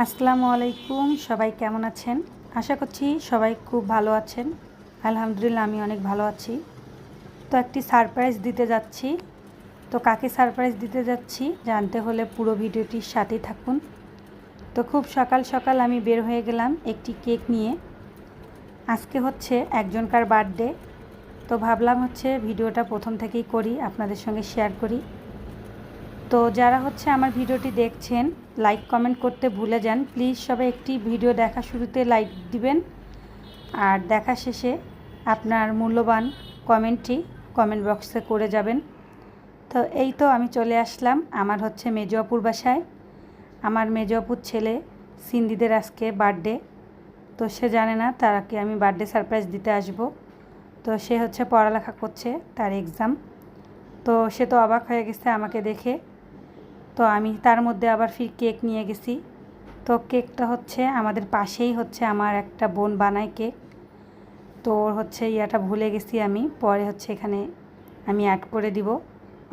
আসসালামু আলাইকুম, সবাই কেমন আছেন? আশা করছি সবাই খুব ভালো আছেন। আলহামদুলিল্লাহ, আমি অনেক ভালো আছি। তো একটি সারপ্রাইজ দিতে যাচ্ছি। তো কাকে সারপ্রাইজ দিতে যাচ্ছি, জানতে হলে পুরো ভিডিওটির সাথেই থাকুন। তো খুব সকাল সকাল আমি বের হয়ে গেলাম একটি কেক নিয়ে। আজকে হচ্ছে একজনকার বার্থডে। তো ভাবলাম হচ্ছে ভিডিওটা প্রথম থেকেই করি, আপনাদের সঙ্গে শেয়ার করি। তো যারা হচ্ছে আমার ভিডিওটি দেখছেন লাইক কমেন্ট করতে ভুলে যান প্লিজ সবাই একটি ভিডিও দেখা শুরুতে লাইক দিবেন। আর দেখা শেষে আপনার মূল্যবান কমেন্টটি কমেন্ট বক্সে করে যাবেন। তো এই তো আমি চলে আসলাম, আমার হচ্ছে মেজোয়াপুর বাসায়। আমার মেজোয়াপুর ছেলে সিন্দিদের আজকে বার্থডে তো সে জানে না, তারাকে আমি বার্থডে সারপ্রাইজ দিতে আসব। তো সে হচ্ছে পড়ালেখা করছে, তার এক্সাম তো সে তো অবাক হয়ে গেছে আমাকে দেখে। তো আমি তার মধ্যে আবার ফির কেক নিয়ে গেছি। তো কেকটা হচ্ছে আমাদের পাশেই হচ্ছে আমার একটা বোন বানায় কেক। তো ওর হচ্ছে ইয়াটা ভুলে গেছি আমি। পরে হচ্ছে এখানে আমি অ্যাড করে দিব।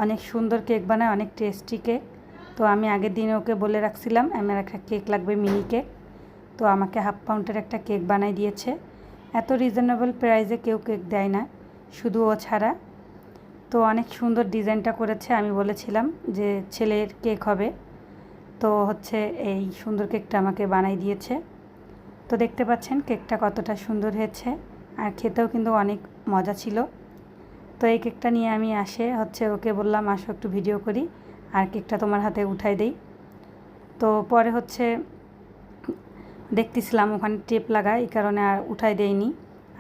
অনেক সুন্দর কেক বানায়, অনেক টেস্টি কেক। তো আমি আগের দিনে ওকে বলে রাখছিলাম, আমার একটা কেক লাগবে মিনি কেক। তো আমাকে হাফ পাউন্ডের একটা কেক বানাই দিয়েছে। এত রিজনেবল প্রাইসে কেউ কেক দেয় না। শুধু ও ছাড়া। তো অনেক সুন্দর ডিজাইনটা করেছে, আমি বলেছিলাম যে ছেলের কেক হবে। তো হচ্ছে এই সুন্দর কেকটা আমাকে বানাই দিয়েছে। তো দেখতে পাচ্ছেন কেকটা কতটা সুন্দর হয়েছে, আর খেতেও কিন্তু অনেক মজা ছিল। তো এই কেকটা নিয়ে আমি আসে, হচ্ছে ওকে বললাম, আসো একটু ভিডিও করি, আর কেকটা তোমার হাতে উঠাই দেই। তো পরে হচ্ছে দেখতেছিলাম ওখানে টেপ লাগা এই কারণে আর উঠাই দেয়নি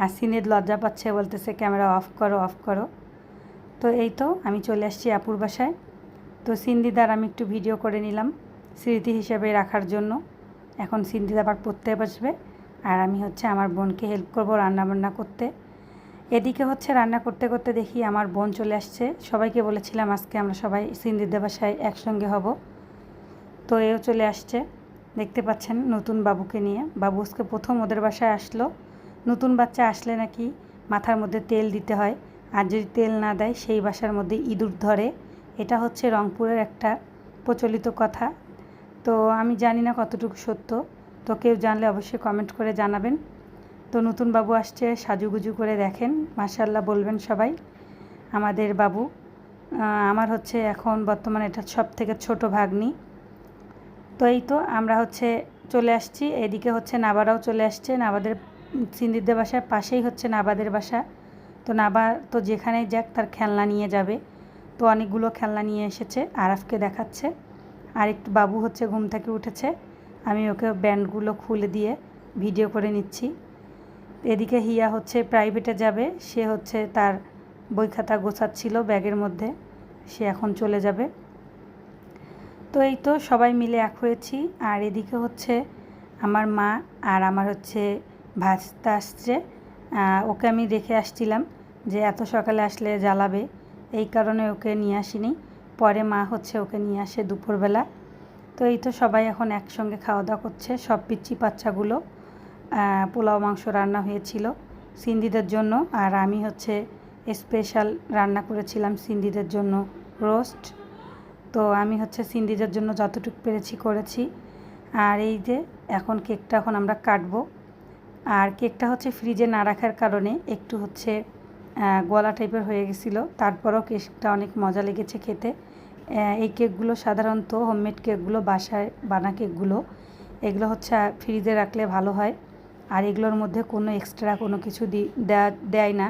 আর সিনের লজ্জা পাচ্ছে, বলতেছে, ক্যামেরা অফ করো অফ করো। তো এই তো, আমি চলে আসছি আপুর বাসায়। তো সিন্দিদার আমি একটু ভিডিও করে নিলাম স্মৃতি হিসেবে রাখার জন্য। এখন সিন্দিদা আবার পড়তে বসবে আর আমি হচ্ছে আমার বোনকে হেল্প করব রান্নাবান্না করতে। এদিকে হচ্ছে রান্না করতে করতে দেখি আমার বোন চলে আসছে। সবাইকে বলেছিলাম আজকে আমরা সবাই সিন্দিদা বাসায় একসঙ্গে হব। তো এও চলে আসছে। দেখতে পাচ্ছেন নতুন বাবুকে নিয়ে। বাবু আজকে প্রথম ওদের বাসায় আসলো। নতুন বাচ্চা আসলে নাকি মাথার মধ্যে তেল দিতে হয়। আর যদি তেল না দেয়, সেই বাসার মধ্যে ইঁদুর ধরে। এটা হচ্ছে রংপুরের একটা প্রচলিত কথা। তো আমি জানি না কতটুকু সত্য। তো কেউ জানলে অবশ্যই কমেন্ট করে জানাবেন। তো নতুন বাবু আসছে, সাজুগুজু করে দেখেন। মাসাল্লাহ বলবেন সবাই। আমাদের বাবু। আমার হচ্ছে এখন বর্তমানে এটা সব থেকে ছোট ভাগ্নি। তো এই তো আমরা হচ্ছে চলে আসছি। এদিকে হচ্ছে নাবারাও চলে আসছে। নাবাদের সিন্দিদের বাসার পাশেই হচ্ছে নাবাদের বাসা। তো নাবা, তো যেখানেই যাক তার খেলনা নিয়ে যাবে। তো অনেকগুলো খেলনা নিয়ে এসেছে, আরাফকে দেখাচ্ছে। আর একটু বাবু হচ্ছে, ঘুম থেকে উঠেছে। আমি ওকে ব্যান্ডগুলো খুলে দিয়ে ভিডিও করে নিচ্ছি। এদিকে হিয়া হচ্ছে প্রাইভেটে যাবে, সে হচ্ছে তার বই খাতা গোছাচ্ছিল ব্যাগের মধ্যে, সে এখন চলে যাবে। তো এই তো সবাই মিলে এক হয়েছি, আর এদিকে হচ্ছে আমার মা আর আমার হচ্ছে ভাজতে আসছে। ওকে আমি রেখে আসছিলাম যে এত সকালে আসলে জ্বালাবে, এই কারণে ওকে নিয়ে আসিনি। পরে মা হচ্ছে ওকে নিয়ে আসে দুপুরবেলা। তো এই তো সবাই এখন একসঙ্গে খাওয়া দাওয়া করছে, সব পিচ্ছি বাচ্চাগুলো পোলাও, মাংস রান্না হয়েছিল সিন্দিদের জন্য। আর আমি হচ্ছে স্পেশাল রান্না করেছিলাম সিন্দিদের জন্য রোস্ট তো আমি হচ্ছে সিন্দিদের জন্য যতটুকু পেরেছি করেছি। আর এই যে এখন কেকটা এখন আমরা কাটবো। আর কেকটা হচ্ছে ফ্রিজে না রাখার কারণে একটু হচ্ছে গলা টাইপের হয়ে গেছিল। তারপরও কেকটা অনেক মজা লেগেছে খেতে। এই কেকগুলো সাধারণত হোমমেড কেকগুলো, বাসায় বানা কেকগুলো, এগুলো হচ্ছে ফ্রিজে রাখলে ভালো হয়। আর এগুলোর মধ্যে কোনো এক্সট্রা কোনো কিছু দেয়া, দেয় না,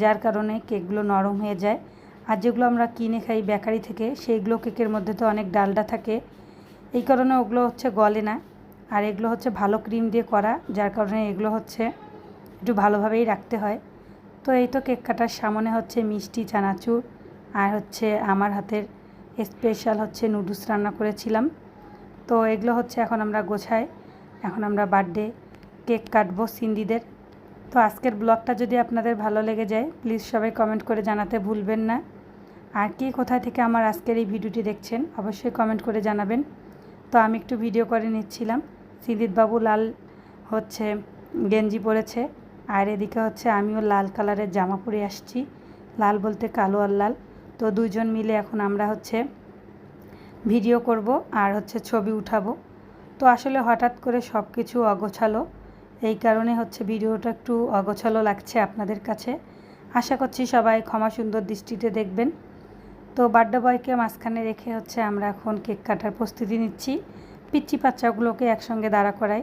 যার কারণে কেকগুলো নরম হয়ে যায়। আর যেগুলো আমরা কিনে খাই বেকারি থেকে, সেইগুলো কেকের মধ্যে তো অনেক ডালডা থাকে। এই কারণে ওগুলো হচ্ছে গলে না। আর এগুলো হচ্ছে ভালো ক্রিম দিয়ে করা, যার কারণে এগুলো হচ্ছে একটু ভালোভাবেই রাখতে হয়। তো এই তো কেক কাটার সামনে হচ্ছে মিষ্টি চানাচুর, আর হচ্ছে আমার হাতের স্পেশাল হচ্ছে নুডলস রান্না করেছিলাম। তো এগুলো হচ্ছে এখন আমরা গোছাই, এখন আমরা বার্থডে কেক কাটবো সিন্দিদের। তো আজকের ব্লগটা যদি আপনাদের ভালো লেগে যায় প্লিজ সবাই কমেন্ট করে জানাতে ভুলবেন না। আর কে কোথায় থেকে আমার আজকের এই ভিডিওটি দেখছেন, অবশ্যই কমেন্ট করে জানাবেন। তো আমি একটু ভিডিও করে নিচ্ছিলাম। বাবু লাল হচ্ছে গেঞ্জি পরেছে, আর এদিকে হচ্ছে আমিও লাল কালারের জামা পরে আসছি, লাল বলতে কালো আর লাল। তো দুইজন মিলে এখন আমরা হচ্ছে ভিডিও করব আর হচ্ছে ছবি উঠাবো। তো আসলে হঠাৎ করে সব কিছু অগোছালো, এই কারণে হচ্ছে ভিডিওটা একটু অগোছালো লাগছে আপনাদের কাছে। আশা করছি সবাই ক্ষমা সুন্দর দৃষ্টিতে দেখবেন। তো বার্থডে বয়কে মাঝখানে রেখে হচ্ছে আমরা এখন কেক কাটার প্রস্তুতি নিচ্ছি। পিচ্চি বাচ্চাগুলোকে একসঙ্গে দাঁড়া করাই।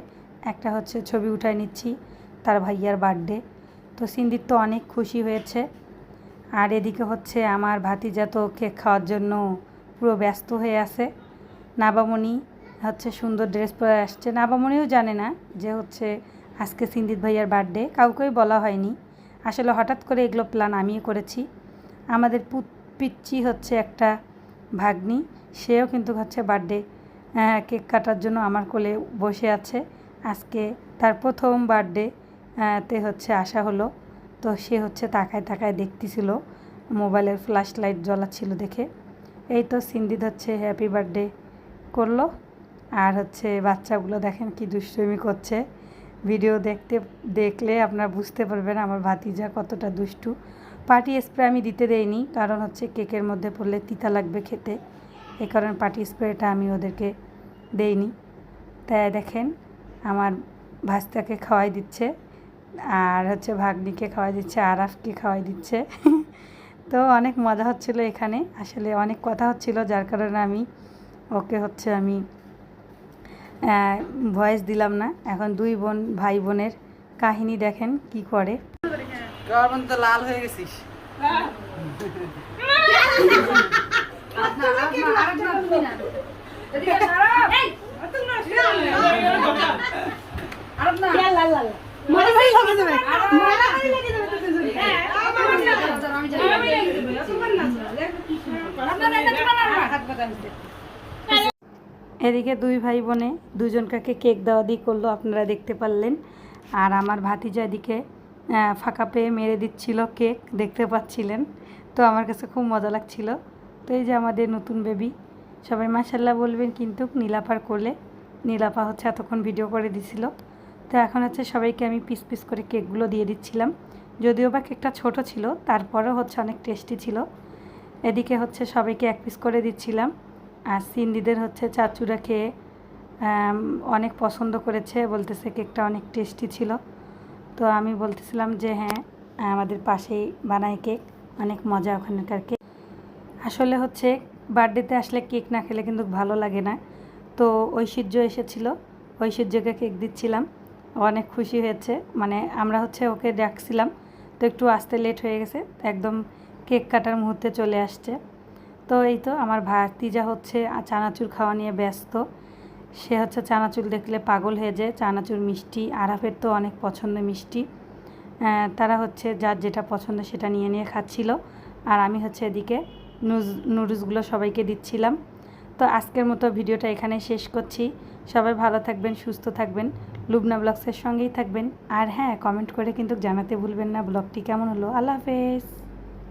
একটা হচ্ছে ছবি উঠায় নিচ্ছি, তার ভাইয়ার বার্থডে। তো সিন্দির তো অনেক খুশি হয়েছে। আর এদিকে হচ্ছে আমার ভাতিজা তো কেক খাওয়ার জন্য পুরো ব্যস্ত হয়ে আছে। নাবামণি হচ্ছে সুন্দর ড্রেস পরে আসছে। নাবামণিও জানে না যে হচ্ছে আজকে সিন্দিত ভাইয়ার বার্থডে, কাউকেই বলা হয়নি। আসলে হঠাৎ করে এগুলো প্ল্যান আমিও করেছি। আমাদের পুত, পিচ্চি হচ্ছে একটা ভাগ্নি, সেও কিন্তু হচ্ছে বার্থডে কেক কাটার জন্য আমার কোলে বসে আছে। আজকে তার প্রথম বার্থডে তে হচ্ছে আসা হলো। তো সে হচ্ছে তাকায় তাকায় দেখতেছিল। মোবাইলের ফ্ল্যাশ লাইট জ্বলাচ্ছিল দেখে। এই তো সিন্দিদ হচ্ছে হ্যাপি বার্থডে করল। আর হচ্ছে বাচ্চাগুলো দেখেন কি দুষ্টুমি করছে। ভিডিও দেখতে, দেখলে আপনারা বুঝতে পারবেন আমার ভাতিজা কতটা দুষ্টু। পার্টি স্প্রে আমি দিতে দেইনি, কারণ হচ্ছে কেকের মধ্যে পড়লে তিতা লাগবে খেতে। এই কারণে পার্টি স্প্রেটা আমি ওদেরকে দেইনি। তাই দেখেন আমার ভাস্তাকে খাওয়াই দিচ্ছে আর হচ্ছে ভাগ্নিকে খাওয়াই দিচ্ছে আরাফকে খাওয়াই দিচ্ছে। তো অনেক মজা হচ্ছিল এখানে। আসলে অনেক কথা হচ্ছিল যার কারণে আমি ওকে হচ্ছে আমি ভয়েস দিলাম না। এখন দুই বোন ভাই বোনের কাহিনী দেখেন কি করে। গরম তো লাল হয়ে গেছিস। এদিকে দুই ভাই বোনে দুজন কাকে কেক দেওয়া দিয়ে করল আপনারা দেখতে পারলেন। আর আমার ভাতিজা এদিকে ফাঁকা পেয়ে মেরে দিচ্ছিল কেক দেখতে পাচ্ছিলেন। তো আমার কাছে খুব মজা লাগছিল। তো এই যে আমাদের নতুন বেবি সবাই মাসাল্লাহ বলবেন কিন্তু নীলাপার কোলে নীলাপা হচ্ছে এতক্ষণ ভিডিও করে দিছিল। তো এখন হচ্ছে সবাইকে আমি পিস পিস করে কেকগুলো দিয়ে দিচ্ছিলাম। যদিও বা কেকটা ছোট ছিল, তারপরেও হচ্ছে অনেক টেস্টি ছিল। এদিকে হচ্ছে সবাইকে এক পিস করে দিচ্ছিলাম। আর সিন্দিদের হচ্ছে চাচুরা খেয়ে অনেক পছন্দ করেছে, বলতেছে কেকটা অনেক টেস্টি ছিল। তো আমি বলতেছিলাম যে হ্যাঁ আমাদের পাশেই বানায় কেক অনেক মজা ওখানকার কেক আসলে হচ্ছে বার্থডেতে আসলে কেক না খেলে কিন্তু ভালো লাগে না। তো ঐশ্বর্য এসেছিল, ঐশ্বর্যকে কেক দিচ্ছিলাম। অনেক খুশি হয়েছে মানে আমরা হচ্ছে ওকে ডাকছিলাম, তো একটু আসতে লেট হয়ে গেছে একদম কেক কাটার মুহূর্তে চলে আসছে। তো এই তো আমার ভাতিজা হচ্ছে চানাচুর খাওয়া নিয়ে ব্যস্ত। সে হচ্ছে চানাচুর দেখলে পাগল হয়ে যায়, চানাচুর মিষ্টি, আরাফের তো অনেক পছন্দ মিষ্টি। তারা হচ্ছে যার যেটা পছন্দ সেটা নিয়ে নিয়ে খাচ্ছিল। আর আমি হচ্ছে এদিকে নুডলসগুলো সবাইকে দিচ্ছিলাম। তো আজকের মতো ভিডিওটা এখানে শেষ করছি। সবাই ভালো থাকবেন, সুস্থ থাকবেন। লুবনা ব্লগসের সঙ্গেই থাকবেন। আর হ্যাঁ কমেন্ট করে কিন্তু জানাতে ভুলবেন না। ব্লগটি কেমন হলো? আল্লাহ হাফেজ।